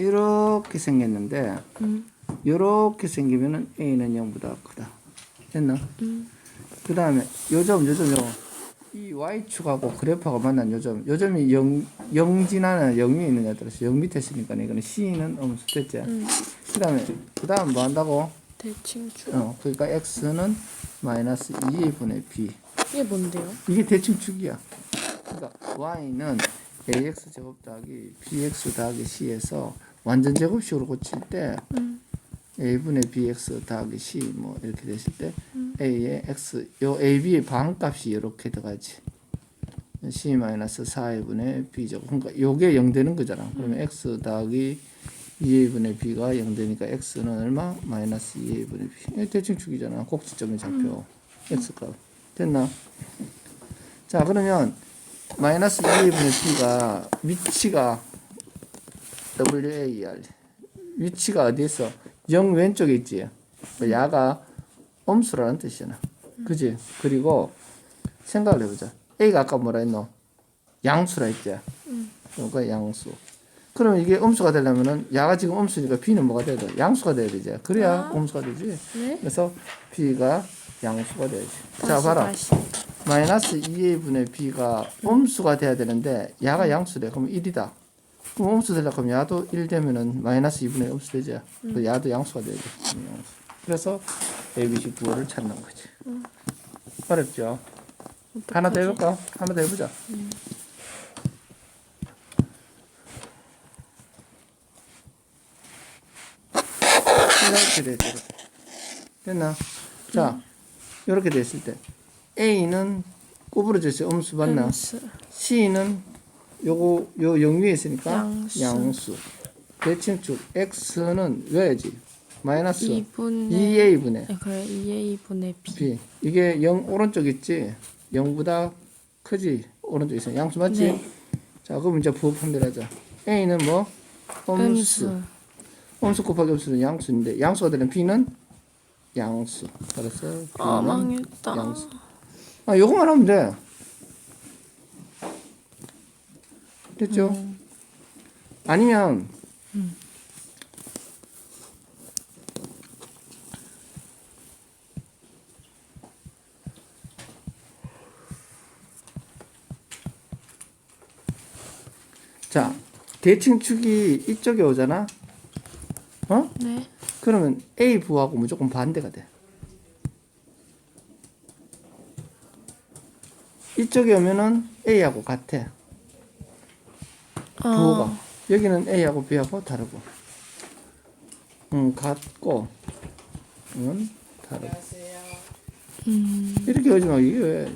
이렇게 생겼는데 음. 이렇게 생기면은 a는 0보다 크다. 됐나? 음. 그 다음에 요점 요점 요. 이 y축하고 그래프가 만난 요점 요점이 0, 0 지나는 0 위에 있느냐에 따라서 0 밑에 있으니까 이거는 c는 음수 됐지 음. 그 다음에 그 다음 뭐 한다고 대칭축. 어 그러니까 x는 마이너스 2의 분의 b 이게 뭔데요? 이게 대칭축이야 그러니까 y는 ax 제곱 더하기 bx 더하기 c에서 완전 제곱식으로 고칠 때 음. a분의 bx 더하기 c 뭐 이렇게 됐을 때 음. a의 x 요 ab의 반값이 이렇게 들어가지. C 마이너스 4a분의 b 제곱. 그러니까 요게 0 되는 거잖아. 그러면 x 더하기 2a분의 b가 0 되니까 x는 얼마? 마이너스 2a분의 b. 이게 대칭 축이잖아. 꼭지점의 좌표. x값. 됐나? 자 그러면 마이너스 2a분의 b가 위치가 WAR 위치가 어디 있어? 0 왼쪽에 있지. 그 야가 엄수라는 뜻이잖아. 그지? 그리고 생각을 해보자. A가 아까 뭐라 했노? 양수라 했지. 그러니까 양수. 그러면 이게 음수가 되려면은 야가 지금 음수니까 B는 뭐가 돼야 돼? 양수가 돼야 되지. 그래야 아. 음수가 되지. 네. 그래서 B가 양수가 돼야지. 자, 다시, 봐라. 다시. 마이너스 2a 분의 b가 음수가 돼야 되는데 야가 양수돼. 그럼 1이다. 그럼 음수 되려고 하면 야도 1 되면은 마이너스 2분의 음수 되죠. 그 야도 양수가 되죠. 음, 양수. 그래서 ABC 구호를 찾는 거지. 어렵죠? 하나 더 해볼까? 하나 더 해보자. 이렇게 됐죠. 됐나? 자, 이렇게 됐을 때 A는 구부러져 있어요. 음수 맞나? 음수. C는 요거 요 영위에 있으니까 양수. 양수. 대칭축 X는 왜지? 마이너스 2분의 2A분의 네, 그래 2A 분의 B. B. 이게 0 오른쪽 있지? 0보다 크지? 오른쪽 있어. 양수 맞지? 네. 자, 그럼 이제 부호 판별하자. A는 뭐? 음수. 음수. 음수 곱하기 음수는 양수인데 양수가 되는 B는 양수. 그래서 아 망했다. 양수. 아, 요거만 하면 돼. 됐죠? 음. 아니면 자, 대칭 축이 이쪽에 오잖아. 어? 네. 그러면 A 부하고 무조건 반대가 돼. 이쪽에 오면은 A하고 같아. 부호가. 아, 여기는 A하고 B하고 다르고. 음, 같고. 음, 다르고. 음. 이렇게 오지 마. 이게 왜.